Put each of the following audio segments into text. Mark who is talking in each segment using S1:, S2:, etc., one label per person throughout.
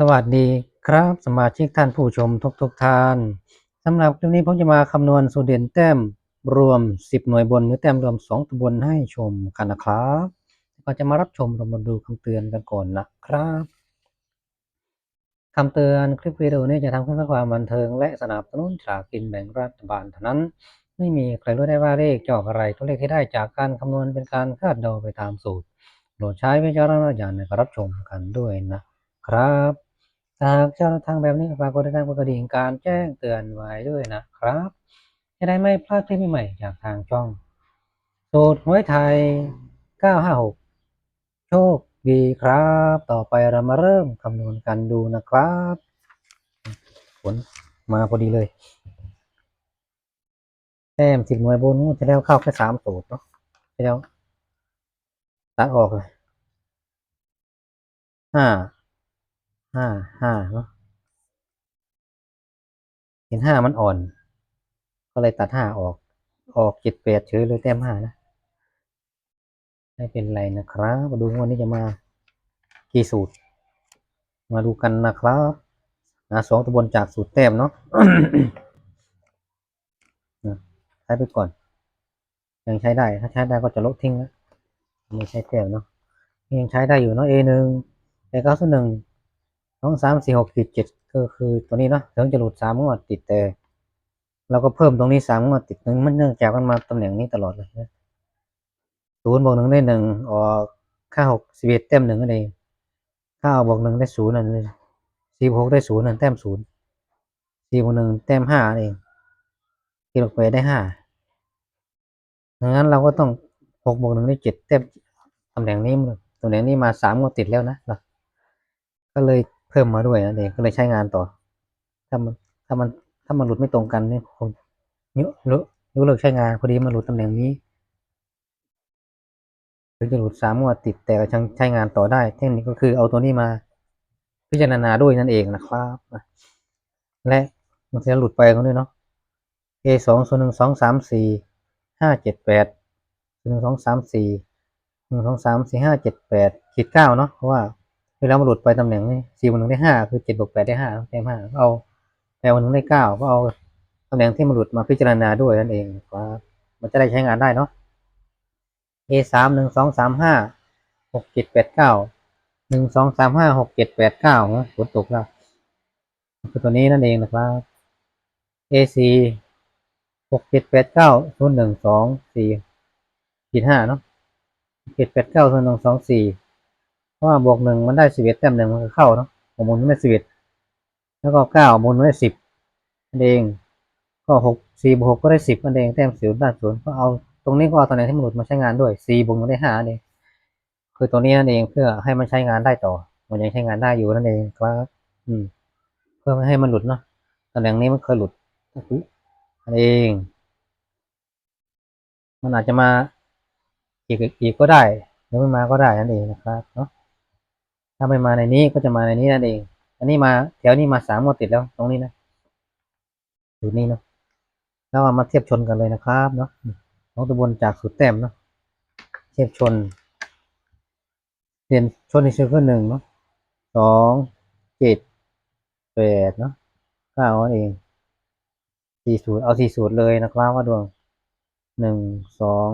S1: สวัสดีครับสมาชิกท่านผู้ชมทุกทุกๆท่านสำหรับคลิปนี้ผมจะมาคำนวณสูตรเด่นแต้มรวม 10 หน่วยบนหรือแต้มรวม 2ตัวบนให้ชมกันนะครับก่อนจะมารับชมเรามาดูคำเตือนกันก่อนนะครับคำเตือนคลิปวิดีโอนี้จะทำขึ้นเพื่อความบันเทิง และสนับสนุนฉากกินแบ่งรัฐบาลเท่านั้น ไม่มีใครรู้ได้ว่าเลขจะออกอะไรตัวเลขที่ได้จากการคำนวณเป็นการคาดเดาไปตามสูตรโปรดใช้วิจารณญาณในการรับชมกันด้วยนะครับ หากเจ้าทางแบบนี้ฝากกดติดตามกดกระดิ่งการแจ้งเตือนไว้ด้วยนะครับ จะได้ไม่พลาดคลิปใหม่ๆจากทางช่องสูตรหวยไทย 956 โชคดีครับ ต่อไปเรามาเริ่มคำนวณกันดูนะครับผลมาพอดีเลยแต้มสิบหน่วยบนงวดที่แล้วเข้าแค่สามสูตรเนาะที่แล้วตัดออกเลยห้า ห้าห้าเนาะเห็นห้ามันอ่อน ก็เลยตัดห้าออก ออกเจ็ดแปดเฉยเลยแต้มห้านะ ไม่เป็นไรนะครับมาดูวันนี้จะมากี่สูตร มาดูกันนะครับหาสองตัวบนจากสูตรแต้มเนาะนะใช้ไปก่อน ยังใช้ได้ ถ้าใช้ได้ก็จะลบทิ้งแล้วไม่ใช้แต้มเนาะยังใช้ได้อยู่เนาะ A หนึ่ง A เก้าส่วนหนึ่ง สองสามสี่หกขีดเจ็ดก็คือตัวนี้เนาะถึงจะหลุดสามงวดติดแต่เราก็เพิ่มตรงนี้สามงวดติดนึงมันเนื่องจากมันมาตำแหน่งนี้ตลอดเลยนะศูนย์บวกหนึ่งได้หนึ่งออกค่าหกสิบเอ็ดแต้มหนึ่งนั่นเองค่าบวกหนึ่งได้ศูนย์นั่นเลยสี่บวกหกได้ศูนย์นั่นแต้มศูนย์สี่บวกหนึ่งแต้มห้าเองที่ลงไปได้ห้าดังนั้นเราก็ต้องหกบวกหนึ่งได้เจ็ดแต้มตำแหน่งนี้ตำแหน่งนี้มาสามงวดติดแล้วนะ ก็เลย พิ่มมาด้วยนั่นเองก็เลยใช้งานต่อ ถ้ามันถ้ามันถ้ามันหลุดไม่ตรงกันเนี่ยคงยุยุยุเลิกใช้งานพอดีมันหลุดตำแหน่งนี้ถึงจะหลุดสามงวดติดแต่ก็ยังใช้งานต่อได้ เทคนิคก็คือเอาตัวนี้มา พิจารณาด้วยนั่นเองนะครับและมันจะหลุดไปกันด้วยเนาะ A สองส่วนหนึ่งสองสามสี่ห้าเจ็ดแปดส่วนหนึ่งสองสามสี่หนึ่งสองสามสี่ห้าเจ็ดแปดขีดเก้าเนาะเพราะว่า เวลามันหลุดไปตำแหน่งสี่บวกหนึ่งได้ห้าคือเจ็ดบวกแปดได้ห้าเต็มห้าเอาแปดบวกหนึ่งได้เก้าก็เอาตำแหน่งที่มันหลุดมาพิจารณาด้วยนั่นเองครับมันจะได้ใช้งานได้เนาะ A สามหนึ่งสองสามห้าหกเจ็ดแปดเก้าหนึ่งสองสามห้าหกเจ็ดแปดเก้าฝนตกแล้วคือตัวนี้นั่นเองนะครับ A สี่หกเจ็ดแปดเก้าศูนย์หนึ่งสองสี่ขีดห้าเนาะเจ็ดแปดเก้าศูนย์หนึ่งสองสี่ ราะว่าบวกหนึ่งมันได้สิบเอ็ดแต้มหนึ่งมันก็เข้าเนาะบวกมูลมันได้สิบเอ็ดแล้วก็เก้ามูลมันได้สิบนั่นเอง ก็หกสี่บวกหกก็ได้สิบนั่นเองแต้มศูนย์ได้ศูนย์ก็เอาตรงนี้ก็เอาตำแหน่งที่มันหลุดมาใช้งานด้วย C บวกมันได้ห้านั่นเองคือตัวนี้นั่นเองเพื่อให้มันใช้งานได้ต่อ มันยังใช้งานได้อยู่นั่นเองครับอืม เพื่อไม่ให้มันหลุดเนาะตำแหน่งนี้มันเคยหลุดนั่นเอง มันอาจจะมาอีกอีกก็ได้หรือไม่มาก็ได้นั่นเองนะครับเนาะาไม่มาในนี้ก็จะมาในนี้นั่นเอง อันนี้มาแถวนี้มาสามงวดติดแล้วตรงนี้นะอยู่นี่เนาะแล้วามาเทียบชนกันเลยนะครับเนาะสองตัวบนจากสูตรแต้มเนาะเทียบชนเรียนชนในเชิงก็หนึ่งเนาะสองเจ็ดแปดเนาะเก้าเองสี่สูตรเอาสี่สูตรเลยนะครับว่าดวงหนึ่งสอง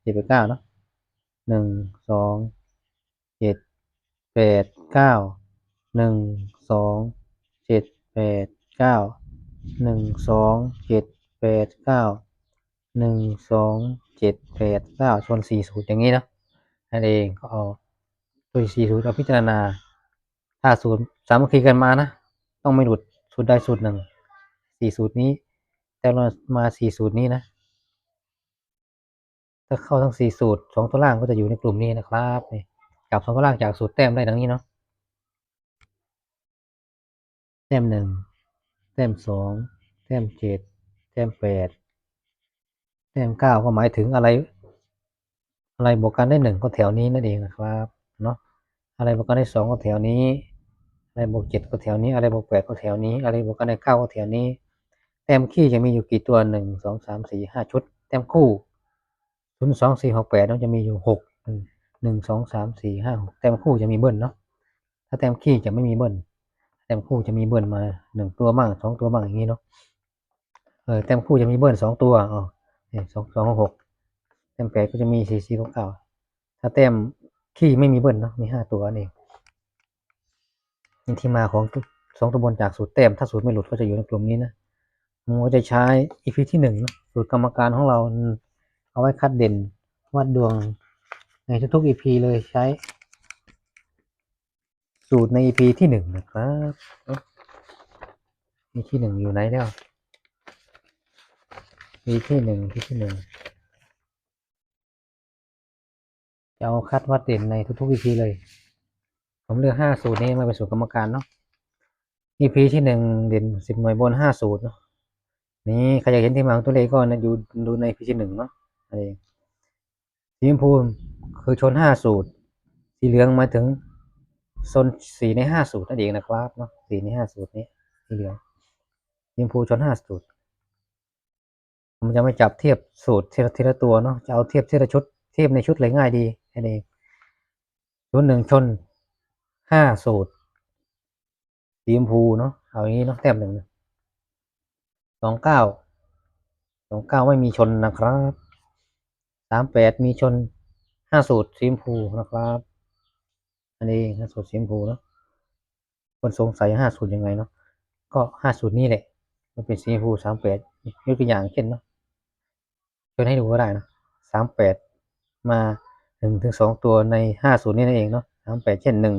S1: เจ็ดแปดเก้าเนาะหนึ่งสองเจ็ด ดเก้าหนึ่งสองเจ็ดแปดเก้าหนึ่งสองเจ็ดแปดเก้าหนึ่งสองเจ็ดแปดเก้าชนสี่สูตรอย่างนี้เนาะนั่นเองก็เอาตัวสี่สูตรเอาพิจารณา ถ้าสูตรสามัคคีกันมานะ ต้องไม่หลุดสูตรใดสูตรหนึ่งสี่สูตรนี้ แต่เรามาสี่สูตรนี้นะถ้าเข้าทั้งสี่สูตรสองตัวล่างก็จะอยู่ในกลุ่มนี้นะครับนี่ จับสองตัวล่างจากสูตรแต้มได้ดังนี้เนาะแต้มหนึ่งแต้มสองแต้มเจ็ดแต้มแปดแต้มเก้าก็หมายถึงอะไร อะไรบวกกันได้หนึ่งก็แถวนี้นั่นเองนะครับเนาะอะไรบวกกันได้สองก็แถวนี้ อะไรบวกเจ็ดก็แถวนี้ อะไรบวกแปดก็แถวนี้ อะไรบวกกันได้เก้าก็แถวนี้ แต้มขี้จะมีอยู่กี่ตัวหนึ่งสองสามสี่ห้าชุด แต้มคู่ศูนย์สองสี่หกแปดมันจะมีอยู่หก หนึ่งสองสามสี่ห้าหกแต้มคู่จะมีเบิ้ลเนาะถ้าแต้มขี้จะไม่มีเบิ้ลต้มคู่จะมีเบิ้ลมาหนึ่งตัวบ้างสองตัวบ้างอย่างนี้เนาะเออแต้มคู่จะมีเบิ้ลสองตัวอ๋อเนี่ยสองสองหกแต้มแปดก็จะมีสี่สี่เก้าถ้าแต้มขี้ไม่มีเบิ้ลเนาะมีห้าตัวนั่นเองนี่ที่มาของสองตัวบนจากสูตรแต้มถ้าสูตรไม่หลุดก็จะอยู่ในกลุ่มนี้นะมันก็จะใช้ EP ที่หนึ่งนะสูตรกรรมการของเราเอาไว้คัดเด่นวัดดวง ในทุกๆ EP เลยใช้ สูตรใน EP ที่หนึ่งนะครับเอ้า EP ที่หนึ่งอยู่ไหนแล้ว EP ที่หนึ่ง EP ที่หนึ่งจะเอาคัดวัดเด่นในทุกๆ EP เลย ผมเลือกห้าสูตรนี้มาเป็นสูตรกรรมการเนาะ EP ที่หนึ่งเด่นสิบหน่วยบนห้าสูตรเนาะนี่ใครอยากเห็นที่มาของตัวเลขก็นะอยู่ดูใน EP ที่หนึ่งเนาะอันนี้ สีชมพูคือชนห้าสูตร สีเหลืองหมายถึงโซนสีในห้าสูตรนั่นเองนะครับเนาะสีในห้าสูตรนี้สีเหลืองสีชมพูชนห้าสูตรผมจะไม่จับเทียบสูตรทีละทีละตัวเนาะจะเอาเทียบทีละชุด เทียบในชุดเลยง่ายดีนั่นเองชุดหนึ่งชนห้าสูตรสีชมพูเนาะเอาอย่างนี้เนาะแต้มหนึ่งสองเก้าสองเก้าไม่มีชนนะครับ สามแปดมีชนห้าสูตรสีชมพูนะครับ อันนี้ห้าสูตรสีชมพูเนาะคนสงสัยห้าสูตรยังไงเนาะก็ห้าสูตรนี่แหละมันเป็นสีชมพูสามแปดยกตัวอย่างเช่นเนาะชนให้ดูก็ได้นะสามแปดมาหนึ่งถึงสองตัวในห้าสูตรนี่นั่นเองเนาะสามแปดเช่นหนึ่ง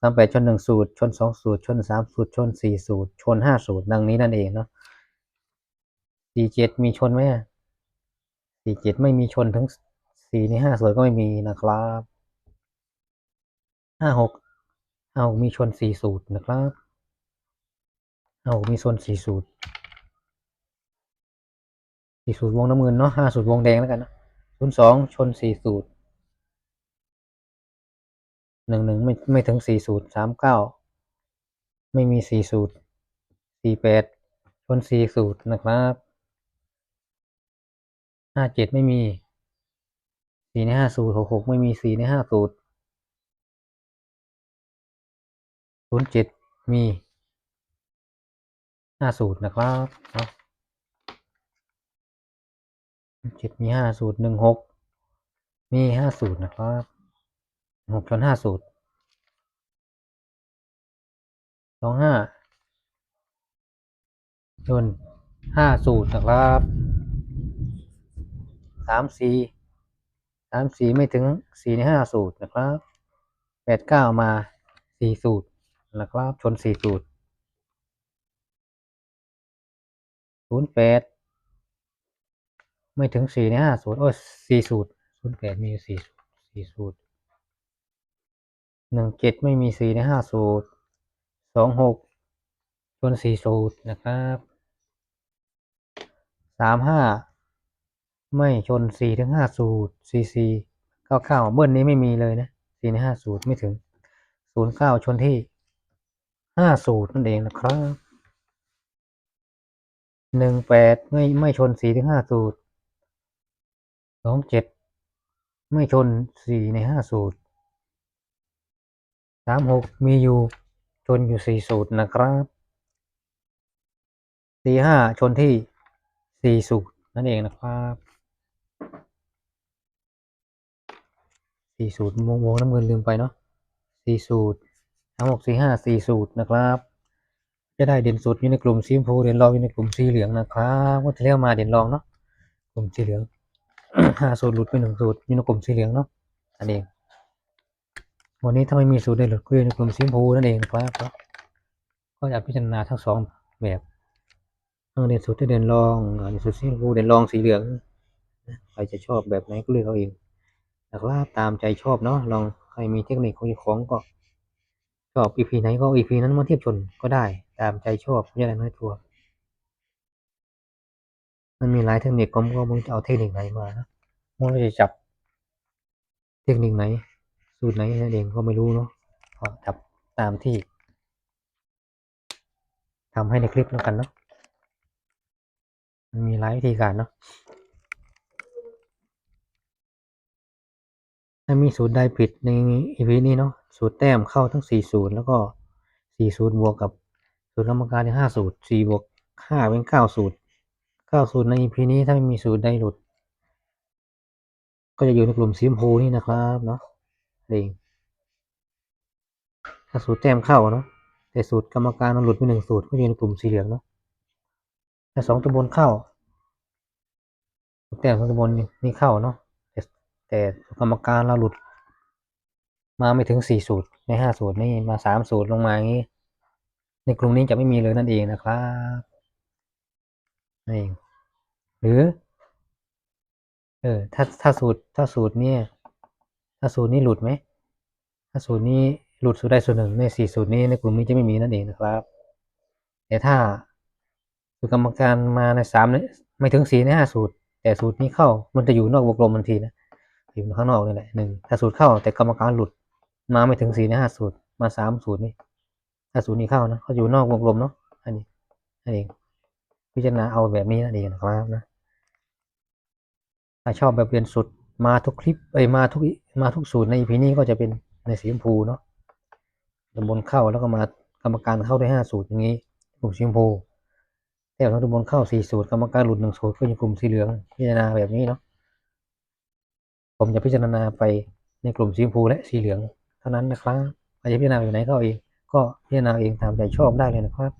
S1: สามแปดชนหนึ่งสูตร ชนสองสูตร ชนสามสูตร ชนสี่สูตร ชนห้าสูตรดังนี้นั่นเองเนาะสี่เจ็ดมีชนไหม สี่เจ็ดไม่มีชนถึงสี่ในห้าสูตรก็ไม่มีนะครับห้าหกห้าหกมีชนสี่สูตรนะครับห้าหกมีชนสี่สูตรสี่สูตรวงน้ำเงินเนาะห้าสูตรวงแดงแล้วกันนะศูนย์สองชนสี่สูตรหนึ่งหนึ่งไม่ไม่ถึงสี่สูตรสามเก้าไม่มีสี่สูตรสี่แปดชนสี่สูตรนะครับ ห้าเจ็ดไม่มีสี่ในห้าสูตรหกหกไม่มีสี่ในห้าสูตรศูนย์เจ็ดมีห้าสูตรนะครับเจ็ดมีห้าสูตรหนึ่งหกมีห้าสูตรนะครับหกชนห้าสูตรสองห้าชนห้าสูตรนะครับ สามสี่สามสี่ไม่ถึงสี่ในห้าสูตรนะครับแปดเก้ามาสี่สูตรนะครับ ชนสี่สูตรศูนย์แปดไม่ถึงสี่ในห้าสูตรโอ้สี่สูตรศูนย์แปดมีสี่สูตรสี่สูตรหนึ่งเจ็ดไม่มีสี่ในห้าสูตรสองหกชนสี่สูตรนะครับสามห้า ไม่ชนสี่ถึงห้าสูตรสี่สี่เก้าเก้าเบิ้ลนี้ไม่มีเลยนะสี่ในห้าสูตรไม่ถึงศูนย์เก้าชนที่ห้าสูตรนั่นเองนะครับหนึ่งแปดไม่ไม่ชนสี่ถึงห้าสูตรสองเจ็ดไม่ชนสี่ในห้าสูตรสามหกมีอยู่ชนอยู่สี่สูตรนะครับสี่ห้าชนที่สี่สูตรนั่นเองนะครับ สี่สูตรวงวงน้ำเงินลืมไปเนาะสี่สูตรสามหกสี่ห้าสี่สูตรนะครับ จะได้เด่นสุดอยู่ในกลุ่มสีชมพูเด่นรองอยู่ในกลุ่มสีเหลืองนะครับว่าที่แล้วมาเด่นรองเนาะกลุ่มสีเหลืองห้าสูตรหลุดไปหนึ่งสูตรอยู่ในกลุ่มสีเหลืองเนาะอันเองวันนี้ถ้าไม่มีสูตรได้หลุดก็อยู่ในกลุ่มสีชมพูนั่นเองนะครับก็จะพิจารณาทั้งสองแบบทั้งเด่นสุดที่เด่นรองเด่นสุดสีชมพูเด่นรองสีเหลืองใครจะชอบแบบไหนก็เลือกเอาเอง นะครับตามใจชอบเนาะลองใครมีเทคนิคของของก็ชอบอีพีไหนก็อีพีนั้นมาเทียบชนก็ได้ ตามใจชอบไม่อะไรน้อยตัว มันมีหลายเทคนิคผมก็มึงจะเอาเทคนิคไหนมานะมึงจะจับ เทคนิคไหน สูตรไหนนั่นเองก็ไม่รู้เนาะก็จับตามที่ทำให้ในคลิปแล้วกันเนาะมันมีหลายวิธีการเนาะ ถ้ามีสูตรใดผิดในอีพีนี้เนาะสูตรแต้มเข้าทั้งสี่สูตรแล้วก็สี่สูตรบวกกับสูตรกรรมการที่ห้าสูตรสี่บวกห้าเป็นเก้าสูตรเก้าสูตรใน EP นี้ถ้าไม่มีสูตรใดหลุด ก็จะอยู่ในกลุ่มสีชมพูนี่นะครับเนาะเองถ้าสูตรแต้มเข้าเนาะแต่สูตรกรรมการมันหลุดไปหนึ่งสูตรก็อยู่ในกลุ่มสีเหลืองเนาะถ้าสองตัวบนเข้า แต้มสองตัวบนนี่นี่เข้าเนาะ แต่กรรมการเราหลุด มาไม่ถึงสี่สูตรในห้าสูตรนี่มาสามสูตรลงมาอย่างนี้ ในกลุ่มนี้จะไม่มีเลยนั่นเองนะครับนั่นเองหรือ เออถ้าถ้าสูตรถ้าสูตรเนี่ยถ้าสูตรนี้หลุดไหมถ้าสูตรนี้หลุดสูตรใดสูตรหนึ่งในสี่สูตรนี้ในกลุ่มนี้จะไม่มีนั่นเองนะครับ แต่ถ้าสูตรกรรมการมาในสามไม่ถึงสี่ในห้าสูตร แต่สูตรนี้เข้ามันจะอยู่นอกวงกลมทันทีนะ อยู่ข้างนอกนี่แหละหนึ่งถ้าสูตรเข้าแต่กรรมการหลุด มาไม่ถึงสี่ในห้าสูตรมาสามสูตรนี่ถ้าสูตรนี้เข้านะเขาอยู่นอกวงกลมเนาะอันนี้อันเองพิจารณาเอาแบบนี้นั่นเองนะครับนะถ้าชอบแบบเรียนสุดมาทุกคลิปเอ้ยมาทุกมาทุกสูตรใน EP นี้ก็จะเป็นในสีชมพูเนาะตำบลเข้าแล้วก็มากรรมการเข้าได้ห้าสูตรอย่างนี้กลุ่มสีชมพูแต่ถ้าตำบลเข้าสี่สูตรกรรมการหลุดหนึ่งสูตรก็อยู่กลุ่มสีเหลืองพิจารณาแบบนี้เนาะ ผมจะพิจารณาไปในกลุ่มสีชมพูและสีเหลืองเท่านั้นนะครับใครจะพิจารณาอยู่ไหนก็เอาเองก็พิจารณาเองตามใจชอบได้เลยนะครับ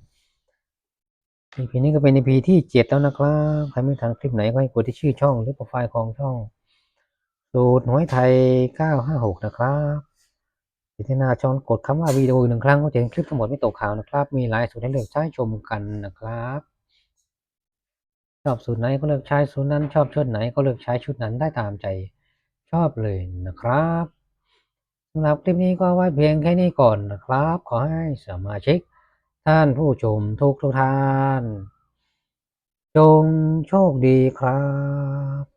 S1: EP นี้ก็เป็น EP ที่เจ็ดแล้วนะครับใครไม่ทันคลิปไหนก็ให้กดที่ชื่อช่องหรือโปรไฟล์ของช่องสูตรหวยไทย 956 นะครับที่หน้าช่องกดคำว่าวิดีโอหนึ่งครั้งก็จะเห็นคลิปทั้งหมดไม่ตกข่าวนะครับ มีหลายสูตรให้เลือกใช้ชมกันนะครับชอบสูตรไหนก็เลือกใช้สูตรนั้นชอบชุดไหนก็เลือกใช้ชุดนั้นได้ตามใจ อบเลยนะครับสำหรับคลิปนี้ก็ไว้เพียงแค่นี้ก่อนนะครับ ขอให้สมาชิก ท่านผู้ชมทุกทุกท่าน จงโชคดีครับ